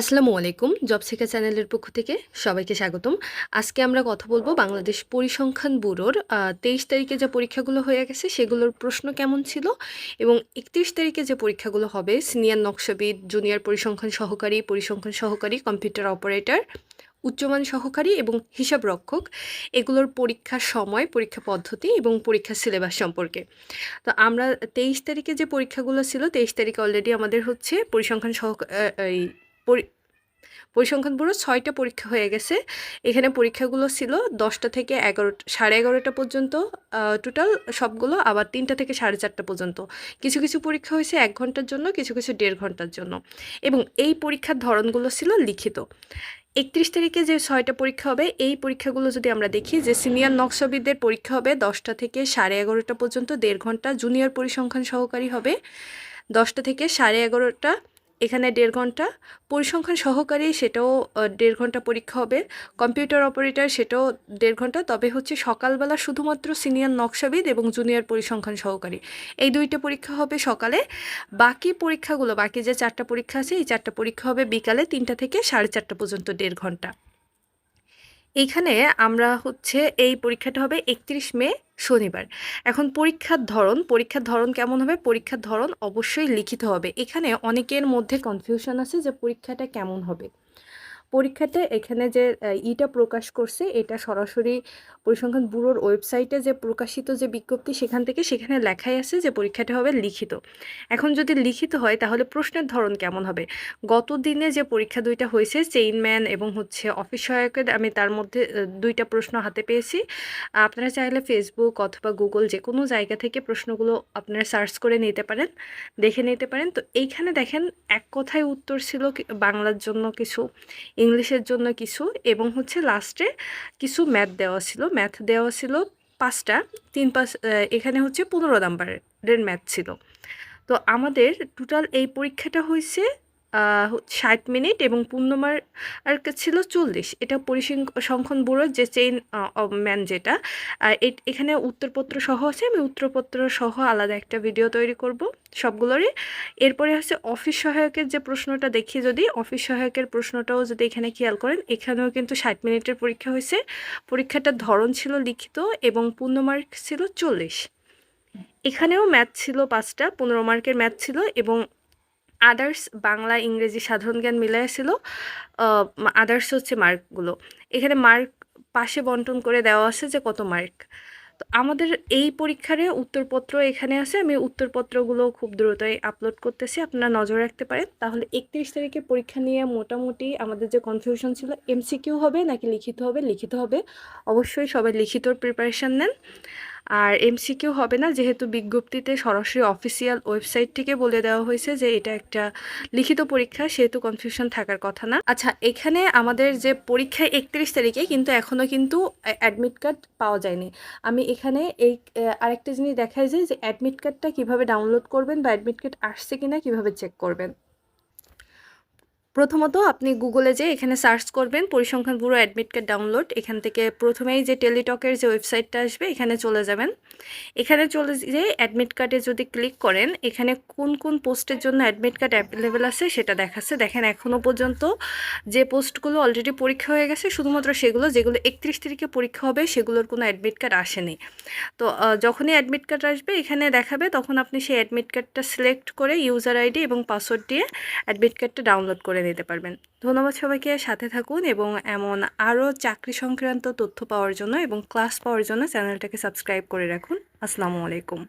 আসসালামু আলাইকুম, জব সেকা চ্যানেলের পক্ষ থেকে সবাইকে স্বাগতম। আজকে আমরা কথা বলব বাংলাদেশ পরিসংখ্যান ব্যুরোর তেইশ তারিখে যে পরীক্ষাগুলো হয়ে গেছে সেগুলোর প্রশ্ন কেমন ছিল এবং একত্রিশ তারিখে যে পরীক্ষাগুলো হবে, সিনিয়র নকশাবিদ, জুনিয়র পরিসংখ্যান সহকারী পরিসংখ্যান সহকারী, কম্পিউটার অপারেটর, উচ্চমান সহকারী এবং হিসাব রক্ষক, এগুলোর পরীক্ষার সময়, পরীক্ষা পদ্ধতি এবং পরীক্ষার সিলেবাস সম্পর্কে। তো আমরা তেইশ তারিখে যে পরীক্ষাগুলো ছিল, তেইশ তারিখে অলরেডি আমাদের হচ্ছে পরিসংখ্যান সহ এই পরিসংখ্যান ব্যুরো ছয়টা পরীক্ষা হয়ে গেছে। এখানে পরীক্ষাগুলো ছিল দশটা থেকে এগারোটা সাড়ে এগারোটা পর্যন্ত টোটাল সবগুলো আবার তিনটা থেকে সাড়ে চারটা পর্যন্ত। কিছু কিছু পরীক্ষা হয়েছে এক ঘণ্টার জন্য, কিছু কিছু দেড় ঘণ্টার জন্য। এবং এই পরীক্ষার ধরনগুলো ছিল লিখিত। একত্রিশ তারিখে যে ছয়টা পরীক্ষা হবে, এই পরীক্ষাগুলো যদি আমরা দেখি যে সিনিয়র নকশাবিদদের পরীক্ষা হবে দশটা থেকে সাড়ে এগারোটা পর্যন্ত, দেড় ঘণ্টা, জুনিয়র পরিসংখ্যান সহকারী হবে দশটা থেকে সাড়ে এগারোটা এখানে দেড় ঘণ্টা। পরিসংখ্যান সহকারী সেটাও দেড় ঘণ্টা পরীক্ষা হবে। কম্পিউটার অপারেটর সেটাও দেড় ঘণ্টা। তবে হচ্ছে সকালবেলা শুধুমাত্র সিনিয়র নকশাবিদ এবং জুনিয়র পরিসংখ্যান সহকারী। এই দুইটা পরীক্ষা হবে সকালে। বাকি পরীক্ষাগুলো, বাকি যে চারটা পরীক্ষা আছে, এই চারটা পরীক্ষা হবে বিকালে তিনটা থেকে সাড়ে চারটা পর্যন্ত দেড় ঘণ্টা। এইখানে আমরা হচ্ছে এই পরীক্ষাটা হবে একত্রিশ মে শনিবার। এখন পরীক্ষার ধরন পরীক্ষার ধরন কেমন হবে? পরীক্ষার ধরন অবশ্যই লিখিত হবে। এখানে অনেকের মধ্যে কনফিউশন আছে যে পরীক্ষাটা কেমন হবে। পরীক্ষাতে এখানে যে ইটা প্রকাশ করছে, এটা সরাসরি পরিসংখ্যান ব্যুরোর ওয়েবসাইটে যে প্রকাশিত যে বিজ্ঞপ্তি সেখান থেকে সেখানে লেখাই আছে যে পরীক্ষাটা হবে লিখিত। এখন যদি লিখিত হয়, তাহলে প্রশ্নের ধরন কেমন হবে? গত দিনে যে পরীক্ষা দুইটা হয়েছে, চেইনম্যান এবং হচ্ছে অফিস সহায়কের আমি তার মধ্যে দুইটা প্রশ্ন হাতে পেয়েছি। আপনারা চাইলে ফেসবুক অথবা গুগল যে কোনো জায়গা থেকে প্রশ্নগুলো আপনারা সার্চ করে নিতে পারেন, দেখে নিতে পারেন। তো এইখানে দেখেন, এক কথায় উত্তর ছিল বাংলার জন্য কিছু ইংলিশের জন্য কিছু এবং হচ্ছে লাস্টে কিছু ম্যাথ দেওয়া ছিল। ম্যাথ দেওয়া ছিল পাঁচটা, তিন পাঁচ এখানে হচ্ছে পনেরো নাম্বারের ম্যাথ ছিল। তো আমাদের টোটাল এই পরীক্ষাটা হয়েছে ষাট মিনিট এবং পূর্ণমার আর ছিল চল্লিশ। এটা পরিসংখ্যান ব্যুরোর যে চেইন ম্যান যেটা এখানে উত্তরপত্র সহ আছে, আমি উত্তরপত্র সহ আলাদা একটা ভিডিও তৈরি করব সবগুলোরই। এরপরে হচ্ছে অফিস সহায়কের যে প্রশ্নটা দেখি যদি অফিস সহায়কের প্রশ্নটাও যদি এখানে খেয়াল করেন, এখানেও কিন্তু ষাট মিনিটের পরীক্ষা হয়েছে। পরীক্ষাটার ধরন ছিল লিখিত এবং পূর্ণ মার্ক ছিল চল্লিশ। এখানেও ম্যাথ ছিল পাঁচটা, পনেরো মার্কের ম্যাথ ছিল এবং আদার্স বাংলা, ইংরেজি, সাধারণ জ্ঞান মিলাই ছিল। আদার্স হচ্ছে মার্কগুলো। এখানে মার্ক পাশে বন্টন করে দেওয়া আছে যে কত মার্ক। তো আমাদের এই পরীক্ষারে উত্তরপত্র এখানে আছে। আমি উত্তরপত্রগুলো খুব দ্রুতই আপলোড করতেছি। আপনারা নজর রাখতে পারেন। তাহলে একত্রিশ তারিখে পরীক্ষা নিয়ে মোটামুটি আমাদের যে কনফিউশন ছিল এমসিকিউ হবে নাকি লিখিত হবে? লিখিত হবে। অবশ্যই সবাই লিখিতর প্রিপারেশান নেন। আর এমসিকিউ হবে না, যেহেতু বিজ্ঞপ্তিতে সরাসরি অফিসিয়াল ওয়েবসাইট থেকে বলে দেওয়া হয়েছে যে এটা একটা লিখিত পরীক্ষা, সেহেতু কনফিউশন থাকার কথা না। আচ্ছা এখানে আমাদের যে পরীক্ষা একত্রিশ তারিখে, কিন্তু এখনও কিন্তু অ্যাডমিট কার্ড পাওয়া যায়নি। আমি এখানে এই আরেকটা জিনিস দেখাই যে অ্যাডমিট কার্ডটা কীভাবে ডাউনলোড করবেন বা অ্যাডমিট কার্ড আসছে কিনা কীভাবে চেক করবেন। প্রথমত আপনি গুগলে যে এখানে সার্চ করবেন পরিসংখ্যান ব্যুরো অ্যাডমিট কার্ড ডাউনলোড এখান থেকে প্রথমেই যে টেলিটকের যে ওয়েবসাইটটা আসবে এখানে চলে যাবেন। এখানে চলে যে অ্যাডমিট কার্ডে যদি ক্লিক করেন, এখানে কোন কোন পোস্টের জন্য অ্যাডমিট কার্ড অ্যাভেলেবেল আছে সেটা দেখাচ্ছে। দেখেন এখনও পর্যন্ত যে পোস্টগুলো অলরেডি পরীক্ষা হয়ে গেছে, শুধুমাত্র সেগুলো, যেগুলো একত্রিশ তারিখে পরীক্ষা হবে, সেগুলোর কোনো অ্যাডমিট কার্ড আসেনি। তো যখনই অ্যাডমিট কার্ড আসবে, এখানে দেখাবে, তখন আপনি সেই অ্যাডমিট কার্ডটা সিলেক্ট করে ইউজার আইডি এবং পাসওয়ার্ড দিয়ে অ্যাডমিট কার্ডটা ডাউনলোড করে নিতে পারবেন। ধন্যবাদ সবাইকে, সাথে থাকুন এবং এমন আরও চাকরি সংক্রান্ত তথ্য পাওয়ার জন্য এবং ক্লাস পাওয়ার জন্য চ্যানেলটাকে সাবস্ক্রাইব করে রাখুন। আসসালামু আলাইকুম।